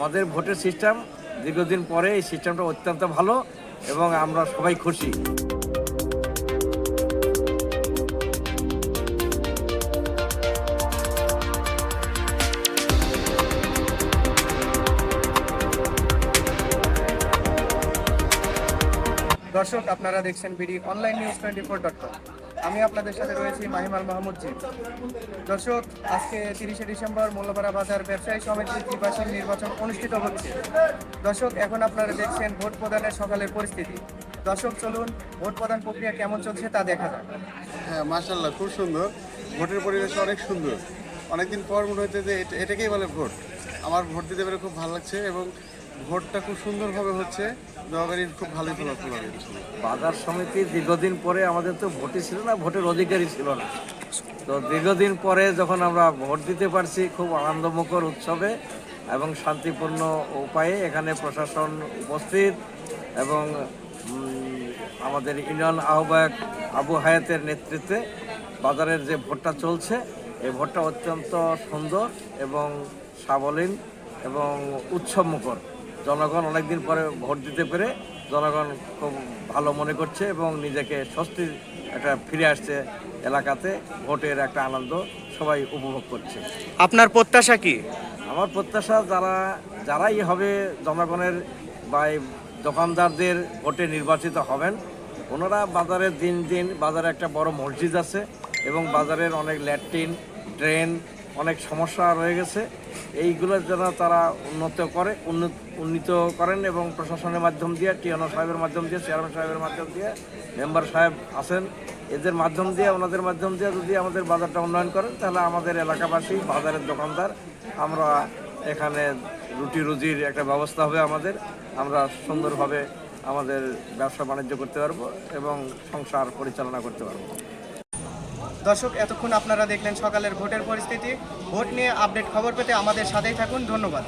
আমাদের ভোটের সিস্টেম দীর্ঘদিন পরে এই সিস্টেমটা অত্যন্ত ভালো এবং আমরা সবাই খুশি। দর্শক, আপনারা দেখছেন BD online news twenty four dot com আমি আপনাদের সাথে রয়েছি মাহিমাল মাহমুদ জি দর্শক, আজকে তিরিশে ডিসেম্বর মোল্লাপাড়া বাজার ব্যবসায়ী সমিতির দ্বিবার্ষিক নির্বাচন অনুষ্ঠিত হচ্ছে। দর্শক, এখন আপনারা দেখছেন ভোট প্রদানের সকালের পরিস্থিতি। দর্শক, চলুন ভোট প্রদান প্রক্রিয়া কেমন চলছে তা দেখা যাক। হ্যাঁ মার্শাল্লাহ খুব সুন্দর। ভোটের পরিবেশ অনেক সুন্দর। অনেকদিন পর মনে হচ্ছে যে এটা- এটাকেই বলে ভোট। আমার ভোট দিতে পেরে খুব ভালো লাগছে এবং ভোটটা খুব সুন্দরভাবে হচ্ছে। জবাগারির খুব ভালোই ফলাফল হবে বাজার সমিতি দীর্ঘদিন পরে আমাদের তো ভোটই ছিল না, ভোটের অধিকারই ছিল না। তো দীর্ঘদিন পরে যখন আমরা ভোট দিতে পারছি, খুব আনন্দমুখর উৎসবে এবং শান্তিপূর্ণ উপায়ে এখানে প্রশাসন উপস্থিত এবং আমাদের ইউনিয়ন আহ্বায়ক আবু হায়াতের নেতৃত্বে বাজারের যে ভোটটা চলছে এই ভোটটা অত্যন্ত সুন্দর এবং সাবলীন এবং উৎসবমুখর। জনগণ অনেকদিন পরে ভোট দিতে পেরে জনগণ খুব ভালো মনে করছে এবং নিজেকে স্বস্তির একটা ফিরে আসছে এলাকাতে ভোটের একটা আনন্দ সবাই উপভোগ করছে। আপনার প্রত্যাশা কি? আমার প্রত্যাশা যারা যারাই হবে জনগণের বা এই দোকানদারদের ভোটে নির্বাচিত হবেন ওনারা বাজারে দিন দিন বাজারে একটা বড় মসজিদ আছে এবং বাজারের অনেক ল্যাট্রিন ড্রেন অনেক সমস্যা রয়ে গেছে। এইগুলো যেন তারা উন্নত করে, উন্নত, উন্নীত করেন এবং প্রশাসনের মাধ্যম দিয়ে টিয়ানো সাহেবের মাধ্যম দিয়ে, চেয়ারম্যান সাহেবের মাধ্যম দিয়ে, মেম্বার সাহেব আছেন, এদের মাধ্যম দিয়ে, ওনাদের মাধ্যম দিয়ে যদি আমাদের বাজারটা উন্নয়ন করেন, তাহলে আমাদের এলাকাবাসী, বাজারের দোকানদার, আমরা এখানে রুটি রুজির একটা ব্যবস্থা হবে আমাদের। আমরা সুন্দরভাবে আমাদের ব্যবসা বাণিজ্য করতে পারব এবং সংসার পরিচালনা করতে পারব। দর্শক, এতক্ষণ আপনারা দেখলেন সকালের ভোটের পরিস্থিতি। ভোট নিয়ে আপডেট খবর পেতে আমাদের সাথেই থাকুন। ধন্যবাদ।